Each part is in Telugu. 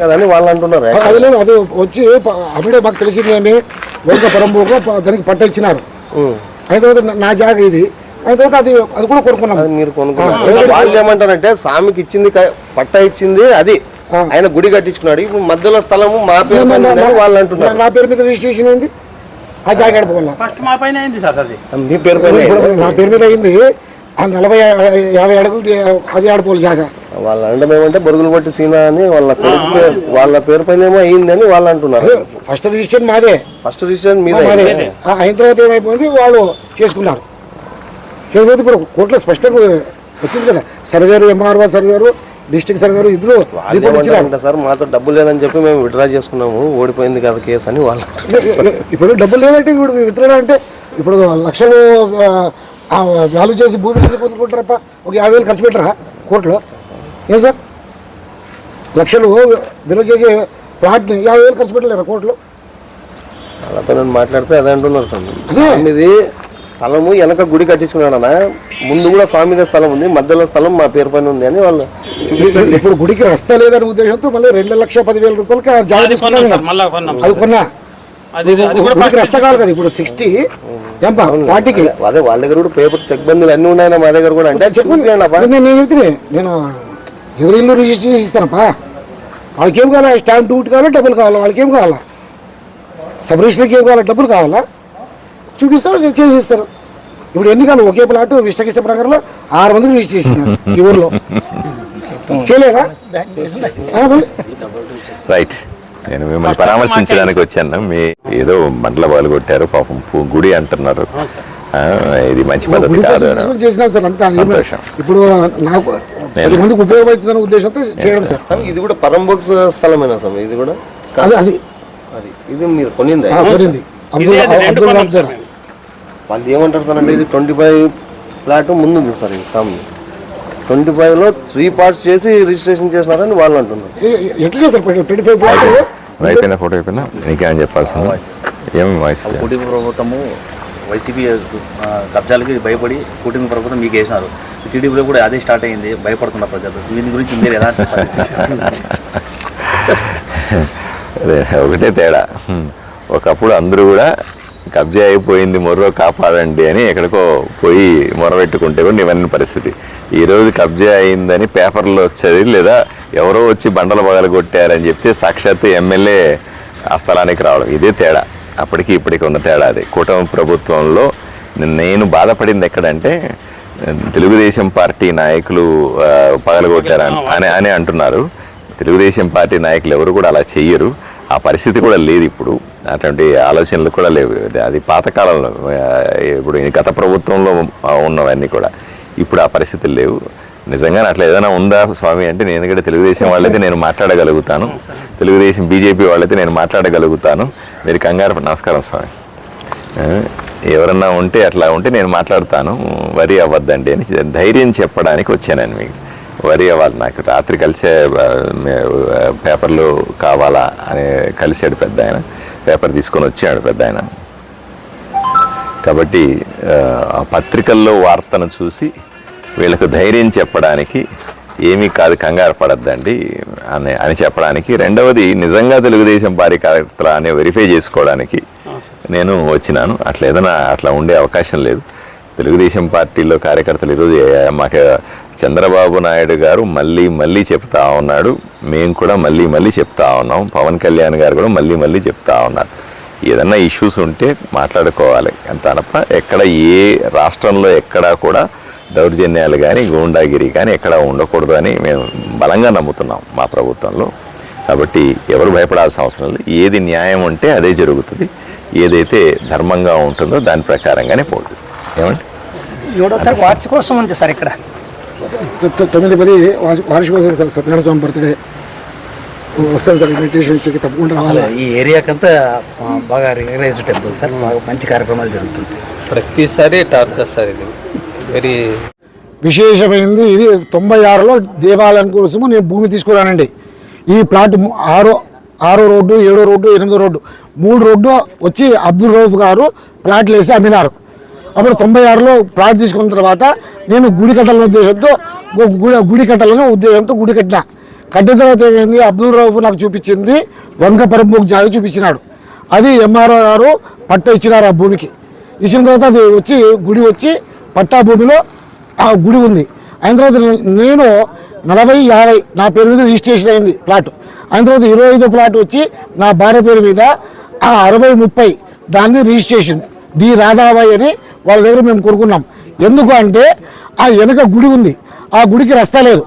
కదని వాళ్ళు అంటున్నారు. అది లేదు అది వచ్చి అప్పుడే మాకు తెలిసింది ఏమి ఒక పొరంబోకు ప- దానికి పట్ట ఇచ్చినారు. అయిన తర్వాత నా- జాగ ఇది. అయిన తర్వాత అది అది కూడా కొనుక్కున్నాం. అది మీరు కొనుక్కున్నారు. వాళ్ళు ఏమంటారంటే స్వామికి ఇచ్చింది పట్ట ఇచ్చింది అది. ఆయన గుడి కట్టించుకున్నాడు. ఇప్పుడు మధ్యలో స్థలము మా పేరు వాళ్ళు అంటున్నారు. నా పేరు మీద రిజిస్ట్రేషన్ అయింది. ఆ జాగ ఆడిపోవాలా ఫస్ట్ మా పైన అయింది సార్ అది. మీ పేరు పైన నా పేరు మీద అయింది. ఆ నలభై యాభై అడుగులు అది ఆడిపోవాలి జాగ. వాళ్ళ అండం ఏమంటే బొరుగులు పట్టి సీనా అని వాళ్ళ కొడుకు పేరు- వాళ్ళ పేరు పైన ఏమో అయిందని వాళ్ళు అంటున్నారు. ఫస్ట్ రిజిస్ట్రేషన్ మాదే. ఫస్ట్ రిజిస్ట్రేషన్ మీద. మాదే. అయింది. ఆ, అయిన తర్వాత ఏమైపోయింది వాళ్ళు చేసుకున్నారు. చేసుకుంటే ఇప్పుడు కోర్టులో స్పష్టంగా వచ్చింది కదా surveyor MRO surveyor district surveyor ఇద్దరు సార్ మాతో డబ్బు లేదని చెప్పి మేము విడ్రా చేసుకున్నాము ఓడిపోయింది కదా కేసు అని వాళ్ళు ఇప్పుడు డబ్బులు లేదంటే ఇప్పుడు విత్డ్రా అంటే ఇప్పుడు లక్షలు వాల్యూ చేసి భూమి ఎందుకు వదులుకుంటారప్ప ఒక యాభై వేలు ఖర్చు పెట్టరా కోర్టులో? ఏం సార్? లక్షలు విలువ చేసే ప్లాట్ని యాభై వేలు ఖర్చు పెట్టలేరా కోర్టులో? నేను మాట్లాడితే అదే అంటున్నారు సార్. స్వామిది స్థలము వెనక గుడి కట్టించుకున్నాడన్న ముందు కూడా స్వామిదే స్థలం ఉంది మధ్యలో స్థలం మా పేరు పైన ఉంది అని వాళ్ళు ఇప్పుడు గుడికి రస్తా లేదనే ఉద్దేశంతో మళ్ళీ రెండు లక్ష పదివేల రూపాయలకి జాగా అది కొన్నా. కావాలి కదా ఇప్పుడు సిక్స్టీ ఎంపా ఫార్టీకి అదే వాళ్ళ దగ్గర కూడా పేపర్ చెక్ బందులు అన్ని ఉన్నాయన్న మా దగ్గర కూడా అంటే చెప్పండి నేను నేను చెప్తే నేను ఎదురు ఇల్లు రిజిస్టర్ చేసి ఇస్తానప్పా వాళ్ళకి ఏం కావాలా? స్టాంప్ డ్యూటీ కావాలా? డబ్బులు కావాలా? వాళ్ళకి ఏం కావాలా? సబ్ రిజిస్టర్కి ఏం కావాలా? డబ్బులు కావాలా? చూపిస్తారు చేసి ఇస్తారు ఇప్పుడు ఎన్ని కావాలి? ఒకే ప్లాట్ విష్టకిష్ట ప్రకారంలో ఆరు మందికి రిజిస్టర్ చేసినారు ఈ ఊర్లో. చేయలేదా? రైట్ నేను మిమ్మల్ని పరామర్శించడానికి వచ్చాను. మీ ఏదో మంటల బాలు కొట్టారు పాపం పూ- గుడి అంటున్నారు. ఆ, ఇది మంచి పద్ధతి కాదు చేసినాం సార్ అంతా. ఇప్పుడు నాకు పది మందికి ఉపయోగపడుతుందన్న ఉద్దేశంతో చేయడం సార్. ఇది కూడా పరంబోక్ స్థలమేనా స్వామి ఇది కూడా అది అది. అది ఇది మీరు కొనిందా? అబ్దుల్ సార్. వాళ్ళు ఏమంటారు సార్ అంటే ఇది ట్వంటీ ఫైవ్ ఫ్లాట్ ముందు ఉంది సార్ ఇది స్వామి ట్వంటీ ఫైవ్లో త్రీ పార్ట్స్ చేసి రిజిస్ట్రేషన్ చేసినారని వాళ్ళు అంటున్నారు. ఎట్లా ట్వంటీ ఫైవ్ అయిపోయినా ఫోటో అయిపోయినా చెప్పాల్సింది. ఏమి వాయిస్. కూటమి ప్రభుత్వము వైసీపీ ఆ, కబ్జాలకి భయపడి కూటమి ప్రభుత్వం మీకు వేసినారు. టీడీపీలో కూడా అదే స్టార్ట్ అయింది. భయపడుతున్న ప్రజలు. దీని గురించి మీరు ఎలా ఒకటే తేడా. ఒకప్పుడు అందరూ కూడా కబ్జా అయిపోయింది మొర్రో కాపాడండి అని ఎక్కడికో పోయి మొరబెట్టుకుంటే కూడా నివన్న పరిస్థితి. ఈరోజు కబ్జా అయిందని పేపర్లో వచ్చేది లేదా ఎవరో వచ్చి బండలు పగలగొట్టారని చెప్తే సాక్షాత్ ఎమ్మెల్యే ఆ స్థలానికి రావడం. ఇదే తేడా. అప్పటికి ఇప్పటికి ఉన్న తేడా అది. కూటమి ప్రభుత్వంలో నేను బాధపడింది ఎక్కడంటే తెలుగుదేశం పార్టీ నాయకులు పగలగొట్టారని అని అని అంటున్నారు. తెలుగుదేశం పార్టీ నాయకులు ఎవరు కూడా అలా చెయ్యరు. ఆ పరిస్థితి కూడా లేదు ఇప్పుడు. అటువంటి ఆలోచనలు కూడా లేవు. అది- పాతకాలంలో ఇప్పుడు గత ప్రభుత్వంలో ఉన్నవన్నీ కూడా. ఇప్పుడు ఆ పరిస్థితులు లేవు. నిజంగా అట్లా ఏదైనా ఉందా స్వామి అంటే నేను ఎందుకంటే తెలుగుదేశం వాళ్ళైతే నేను మాట్లాడగలుగుతాను. తెలుగుదేశం బీజేపీ వాళ్ళైతే నేను మాట్లాడగలుగుతాను. మీరు కంగారు నమస్కారం స్వామి. ఎవరన్నా ఉంటే అట్లా ఉంటే నేను మాట్లాడతాను. వరి అవ్వద్దండి అని ధైర్యం చెప్పడానికి వచ్చానండి మీకు. వరి అవ్వాలి. నాకు రాత్రి కలిసే పేపర్లు కావాలా అని కలిసాడు పెద్ద ఆయన. పేపర్ తీసుకొని వచ్చాడు పెద్ద ఆయన. కాబట్టి ఆ, పత్రికల్లో వార్తను చూసి వీళ్ళకు ధైర్యం చెప్పడానికి ఏమీ కాదు కంగారు పడద్దండి అని అని చెప్పడానికి. రెండవది నిజంగా తెలుగుదేశం పార్టీ కార్యకర్తల అని వెరిఫై చేసుకోవడానికి నేను వచ్చినాను. అట్లా ఏదైనా అట్లా ఉండే అవకాశం లేదు. తెలుగుదేశం పార్టీలో కార్యకర్తలు ఈరోజు మాకు చంద్రబాబు నాయుడు గారు మళ్ళీ మళ్ళీ చెప్తా ఉన్నాడు. మేము కూడా మళ్ళీ మళ్ళీ చెప్తా ఉన్నాం. పవన్ కళ్యాణ్ గారు కూడా మళ్ళీ మళ్ళీ చెప్తా ఉన్నారు. ఏదన్నా ఇష్యూస్ ఉంటే మాట్లాడుకోవాలి. అంత తప్ప ఎక్కడ ఏ రాష్ట్రంలో ఎక్కడా కూడా దౌర్జన్యాలు కానీ గూండాగిరి కానీ ఎక్కడ ఉండకూడదు అని మేము బలంగా నమ్ముతున్నాం మా ప్రభుత్వంలో. కాబట్టి ఎవరు భయపడాల్సిన అవసరం లేదు. ఏది న్యాయం ఉంటే అదే జరుగుతుంది. ఏదైతే ధర్మంగా ఉంటుందో దాని ప్రకారంగానే పోతుంది. ఏమండి? ఏడో తారీఖు ఉంది సార్ ఇక్కడ. తొమ్మిది పది వార్షి- వార్షికోత్సవం సార్ సత్యనారాయణ స్వామి బర్త్డే వస్తాను సార్ ఇన్విటేషన్ ఇచ్చి తప్పకుండా రావాలి. ఈ ఏరియాకంతా బాగా రికగ్నైజ్డ్ టెంపుల్ సార్ బాగా మంచి కార్యక్రమాలు జరుగుతుంటాయి. ప్రతిసారి టార్చర్ సార్ ఇది. వెరీ విశేషమైనది ఇది తొంభై ఆరులో దేవాలయం కోసము నేను భూమి తీసుకురానండి. ఈ ప్లాట్ ఆరో ఆరో రోడ్డు ఏడో రోడ్డు ఎనిమిదో రోడ్డు మూడు రోడ్డు వచ్చి అబ్దుల్ రౌఫ్ గారు ప్లాట్లు వేసి అమ్మినారు. అప్పుడు తొంభై ఆరులో ప్లాట్ తీసుకున్న తర్వాత నేను గుడి కట్టాలనే ఉద్దేశంతో గుడి గుడి కట్టాలనే ఉద్దేశంతో గుడి కట్టిన. కట్టిన తర్వాత ఏమైంది? అబ్దుల్ రౌఫ్ నాకు చూపించింది వంక పరంపుకు జాగి చూపించినాడు. అది ఎంఆర్ఓ గారు పట్ట ఇచ్చినారు ఆ భూమికి. ఇచ్చిన తర్వాత అది వచ్చి గుడి వచ్చి పట్టా భూమిలో ఆ గుడి ఉంది. అయిన తర్వాత నేను నలభై యాభై నా పేరు మీద రిజిస్ట్రేషన్ అయింది ప్లాట్. అయిన తర్వాత ఇరవై ఐదో ప్లాట్ వచ్చి నా భార్య పేరు మీద ఆ అరవై ముప్పై దాన్ని రిజిస్ట్రేషన్. డి రాధాబాయి అని వాళ్ళ దగ్గర మేము కోరుకున్నాం. ఎందుకు అంటే ఆ వెనక గుడి ఉంది. ఆ గుడికి రస్తా లేదు.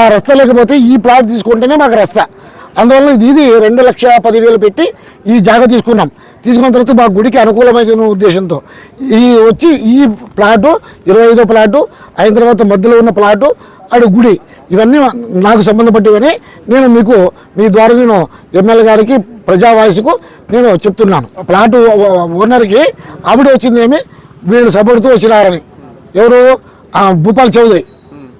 ఆ రస్తా లేకపోతే ఈ ప్లాట్ తీసుకుంటేనే మాకు రస్తా. అందువల్ల ఇది ఇది రెండు లక్ష పదివేలు పెట్టి ఈ జాగా తీసుకున్నాం. తీసుకున్న తర్వాత మా గుడికి అనుకూలమైన ఉద్దేశంతో ఈ వచ్చి ఈ ప్లాటు ఇరవై ఐదో ప్లాటు అయిన తర్వాత మధ్యలో ఉన్న ప్లాటు అటు గుడి ఇవన్నీ నాకు సంబంధపడ్డవని నేను మీకు మీ ద్వారా నేను ఎమ్మెల్యే గారికి ప్రజావాయిస్కు నేను చెప్తున్నాను. ప్లాటు ఓనర్కి ఆవిడ వచ్చిందేమి వీళ్ళు సపోర్ట్తో వచ్చినారని. ఎవరు? భూపాల్ చౌదరి.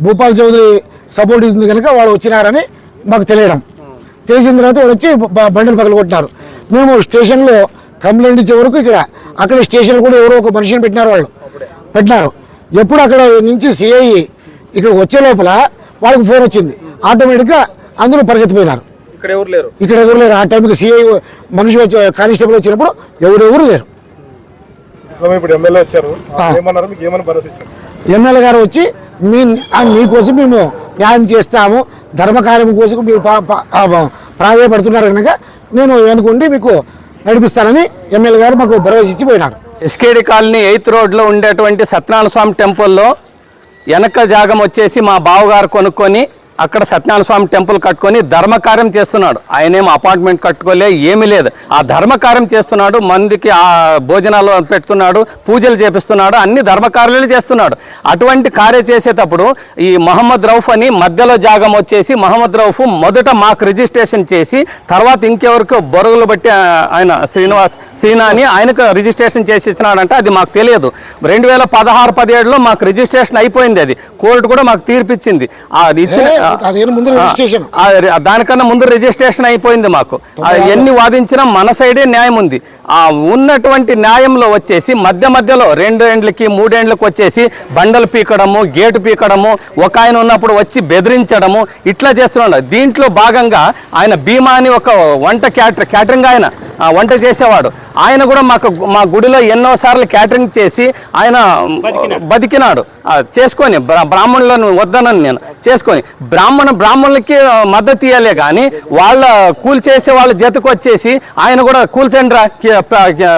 భూపాల్ చౌదరి సపోర్ట్ ఉంది కనుక వాడు వచ్చినారని మాకు తెలియడం. తెలిసిన తర్వాత వాడు వచ్చి బండిని పగలగొట్టినారు. మేము. స్టేషన్లో కంప్లైంట్ ఇచ్చే వరకు ఇక్కడ అక్కడ స్టేషన్లో కూడా ఎవరో ఒక మనిషిని పెట్టినారు వాళ్ళు. పెట్టినారు. ఎప్పుడు అక్కడ నుంచి సిఐ ఇక్కడ వచ్చే లోపల వాళ్ళకి ఫోన్ వచ్చింది. ఆటోమేటిక్గా అందరూ పరిగెత్తిపోయినారు. ఇక్కడ ఎవరు లేరు? ఇక్కడ ఎవరు లేరు? ఆ టైంకి సిఐ మనిషి వచ్చి కానిస్టేబుల్ వచ్చినప్పుడు ఎవరెవరు లేరు. ఇప్పుడు ఎమ్మెల్యే వచ్చారు. ఆ. ఏమన్నారు? మీకు ఏమని భరోసా ఇచ్చారు? ఎమ్మెల్యే గారు వచ్చి మీ ఆ మీకోసం మేము న్యాయం చేస్తాము. ధర్మకార్యం కోసం మీరు ప్రాధాయపడుతున్నారు కనుక నేను అనుకుంటే మీకు నడిపిస్తానని ఎమ్మెల్యే గారు మాకు భరోసా ఇచ్చి పోయినాడు ఎస్కేడి కాలనీ ఎయిత్ రోడ్లో ఉండేటువంటి సత్యనారాయణ స్వామి టెంపుల్లో వెనక జాగం వచ్చేసి మా బావగారు కొనుక్కొని అక్కడ సత్యనారాయణ స్వామి టెంపుల్ కట్టుకొని ధర్మకార్యం చేస్తున్నాడు. ఆయనేం అపార్ట్మెంట్ కట్టుకోలే ఏమీ లేదు. ఆ ధర్మకార్యం చేస్తున్నాడు మందికి ఆ భోజనాలు పెడుతున్నాడు పూజలు చేపిస్తున్నాడు అన్ని ధర్మకార్యాలు చేస్తున్నాడు. అటువంటి కార్య చేసేటప్పుడు ఈ మహమ్మద్ రౌఫ్ అని మధ్యలో జాగం వచ్చేసి మహమ్మద్ రౌఫ్ మొదట మాకు రిజిస్ట్రేషన్ చేసి తర్వాత ఇంకెవరికో బొరుగులు బట్టి ఆయన శ్రీనివాస్ శ్రీనా అని ఆయనకు రిజిస్ట్రేషన్ చేసి ఇచ్చినాడంటే అది మాకు తెలియదు. రెండు వేల పదహారు పదిహేడులో మాకు రిజిస్ట్రేషన్ అయిపోయింది అది. కోర్టు కూడా మాకు తీర్పిచ్చింది. ఆ ఇచ్చిన దానికన్నా ముందు రిజిస్ట్రేషన్ అయిపోయింది మాకు. ఎన్ని వాదించినా మన సైడే న్యాయం ఉంది. ఆ ఉన్నటువంటి న్యాయంలో వచ్చేసి మధ్య మధ్యలో రెండు ఏండ్లకి మూడేండ్లకి వచ్చేసి బండలు పీకడము గేటు పీకడము ఒక ఆయన ఉన్నప్పుడు వచ్చి బెదిరించడము ఇట్లా చేస్తున్నాడు. దీంట్లో భాగంగా ఆయన భీమా అని ఒక వంట క్యాటర్ క్యాటరింగ్ ఆయన వంట చేసేవాడు. ఆయన కూడా మాకు మా గుడిలో ఎన్నో సార్లు క్యాటరింగ్ చేసి ఆయన బతికినాడు. చేసుకొని బ్రా- బ్రాహ్మణులను వద్దనని నేను. చేసుకొని బ్రాహ్మణ బ్రాహ్మణులకి మద్దతు ఇవ్వలే కానీ వాళ్ళ కూలి చేసే వాళ్ళ జతకు వచ్చేసి ఆయన కూడా కూల్చండ్రా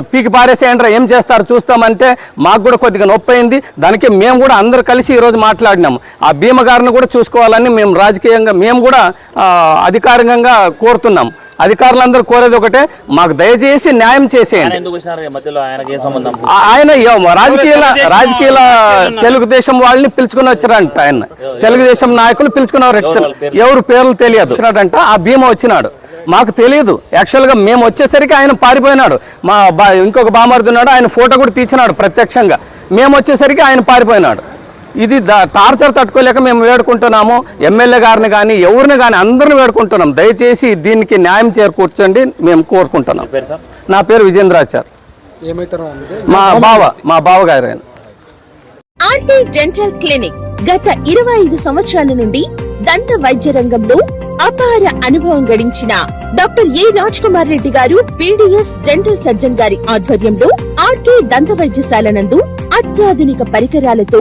పీకి పారేసేయండ్రా ఏం చేస్తారు చూస్తామంటే మాకు కూడా కొద్దిగా నొప్పి అయింది. దానికి మేము కూడా అందరు కలిసి ఈరోజు మాట్లాడినాము. ఆ భీమ గారిని కూడా చూసుకోవాలని మేము రాజకీయంగా మేము కూడా అధికారికంగా కోరుతున్నాం అధికారులందరూ కోరేది ఒకటే మాకు దయచేసి న్యాయం చేసేయండి. ఆయన ఎవ- రాజకీయ రాజకీయ తెలుగుదేశం వాళ్ళని పిలుచుకుని వచ్చారంట ఆయన. తెలుగుదేశం నాయకులు పిలుచుకుని ఎవరు పేర్లు తెలియదు. వచ్చినాడంట ఆ భీమ వచ్చినాడు. మాకు తెలియదు యాక్చువల్గా మేము వచ్చేసరికి ఆయన పారిపోయినాడు. మా బా ఇంకొక బామర్ది ఉన్నాడు ఆయన ఫోటో కూడా తీసినాడు ప్రత్యక్షంగా. మేము వచ్చేసరికి ఆయన పారిపోయినాడు. ఇది ద- టార్చర్ తట్టుకోలేక మేము వేడుకుంటున్నాము. ఎమ్మెల్యే గారిని కానీ ఎవరిని కానీ అందరిని వేడుకుంటున్నాం. దయచేసి దీనికి న్యాయం చేకూర్చండి మేము కోరుకుంటున్నాం. పేరు సార్? నా పేరు విజేంద్రాచార్. మా బావ మా బావగారు ఆయన. ఆర్టీ డెంటల్ క్లినిక్ గత ఇరవై ఐదు సంవత్సరాల నుండి దంత వైద్య రంగంలో అపార అనుభవం గడించిన doctor A Raj Kumar Reddy garu PDS dental surgeon గారి ఆధ్వర్యంలో ఆర్కే దంత వైద్యశాల నందు అత్యాధునిక పరికరాలతో